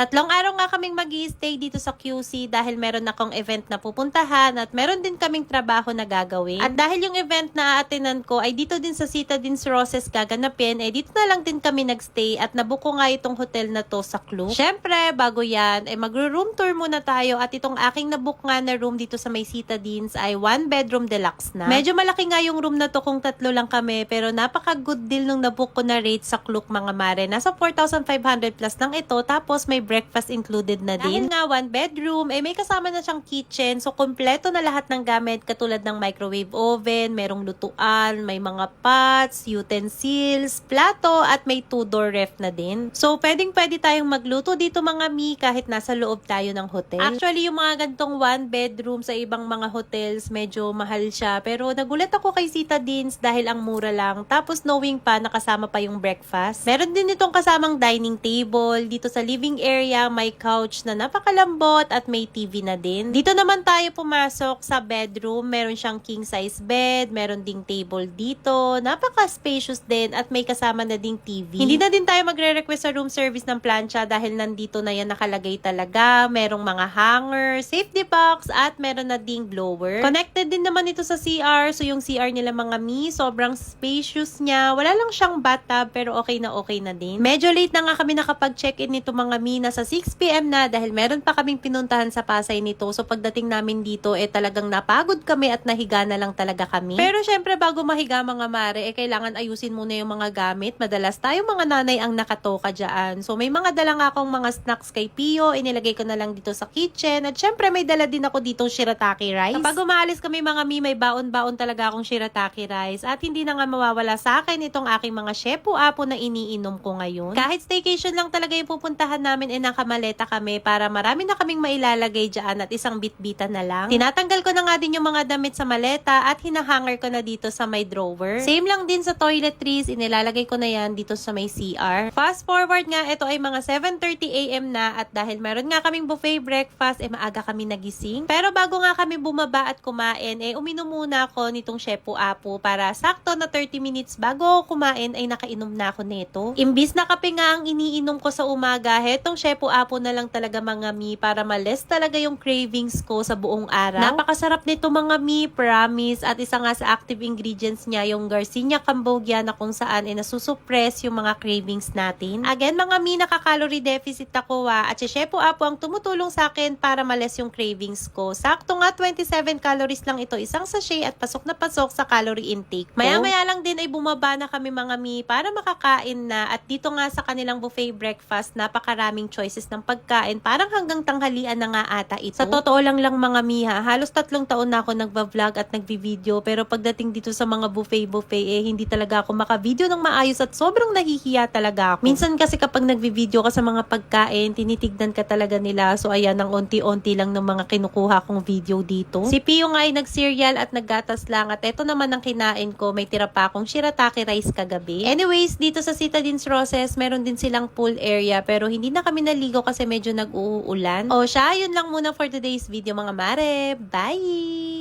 Tatlong araw nga kaming mag stay dito sa QC dahil meron akong event na pupuntahan at meron din kaming trabaho na gagawin. At dahil yung event na aatinan ko ay dito din sa Citadines Roses gaganapin, eh dito na lang din kami nagstay at nabuko nga itong hotel na to sa Klook. Syempre, bago yan, eh magro-room tour muna tayo at itong aking nabook nga na room dito sa may Citadines ay one bedroom deluxe na. Medyo malaki nga yung room na to kung tatlo lang kami pero napaka good deal nung nabook ko na rate sa Klook mga mare. Nasa 4,500 plus lang ito tapos may breakfast included na din. Dahil nga one bedroom, eh may kasama na siyang kitchen so kompleto na lahat ng gamit katulad ng microwave oven, merong lutuan, may mga pots, utensils, plato at may two-door ref na din. So pwedeng pwede tayong magluto dito mga mi kahit nasa loob tayo ng hotel. Actually yung mga gantong one bedroom sa ibang mga hotels medyo mahal siya pero nagulat ako kay Sita Deans dahil ang mura lang tapos knowing pa nakasama pa yung breakfast. Meron din itong kasamang dining table dito sa living area may couch na napakalambot at may TV na din. Dito naman tayo pumasok sa bedroom. Meron siyang king size bed, meron ding table dito. Napaka-spacious din at may kasama na ding TV. Hindi na din tayo magre-request sa room service ng plancha dahil nandito na yan nakalagay talaga. Merong mga hanger, safety box at meron na ding blower. Connected din naman ito sa CR. So yung CR nila mga mi, sobrang spacious niya. Wala lang siyang bathtub pero okay na okay na din. Medyo late na nga kami nakapag-check-in nito mga mi. Nasa 6pm na dahil meron pa kaming pinuntahan sa Pasay nito. So pagdating namin dito eh talagang napagod kami at nahiga na lang talaga kami. Pero syempre bago mahiga mga mare eh kailangan ayusin muna yung mga gamit. Madalas tayo mga nanay ang nakatoka dyan. So may mga dala nga akong mga snacks kay Pio. Inilagay ko na lang dito sa kitchen. At syempre may dala din ako dito shirataki rice. Kapag umaalis kami mga mi, may baon-baon talaga akong shirataki rice. At hindi na nga mawawala sa akin itong aking mga shepu apo na iniinom ko ngayon. Kahit staycation lang talaga yung pupuntahan namin eh nakamaleta kami para marami na kaming mailalagay dyan at isang bitbita na lang. Tinatanggal ko na nga din yung mga damit sa maleta at hinahanger ko na dito sa may drawer. Same lang din sa toiletries, inilalagay ko na yan dito sa may CR. Fast forward nga, ito ay mga 7.30am na at dahil meron nga kaming buffet breakfast, eh maaga kami nagising. Pero bago nga kami bumaba at kumain, eh uminom muna ako nitong Shepu Apo para sakto na 30 minutes bago kumain ay nakainom na ako nito. Imbis na kape nga ang iniinom ko sa umaga, hetong Shepu Apo na lang talaga mga mi para males talaga yung cravings ko sa buong araw. Napakasarap nito mga mi, promise. At isa nga sa active ingredients niya, yung Garcinia Cambogia na kung saan ay nasusuppress yung mga cravings natin. Again mga mi, nakaka-calorie deficit ako ah. At si Shepu Apo ang tumutulong sa akin para males yung cravings ko. Sakto nga 27 calories lang ito, isang sachet at pasok na pasok sa calorie intake. Maya-maya lang din ay bumaba na kami mga mi para makakain na at dito nga sa kanilang buffet breakfast, napakaraming choices ng pagkain. Parang hanggang tanghalian na nga ata ito. Sa totoo lang lang mga miha, halos tatlong taon na ako nagva-vlog at nagvi-video pero pagdating dito sa mga buffet-buffet eh hindi talaga ako maka-video ng maayos at sobrang nahihiya talaga ako. Minsan kasi kapag nagvi-video ka sa mga pagkain, tinitignan ka talaga nila. So ayan, ang unti-unti lang ng mga kinukuha kong video dito. Si Pio nga ay nag-cereal at naggatas lang at eto naman ang kinain ko. May tira pa akong shirataki rice kagabi. Anyways, dito sa Citadines Roses, meron din silang pool area pero hindi na kami naligo kasi medyo nag-uulan. O siya, yun lang muna for today's video mga mare. Bye!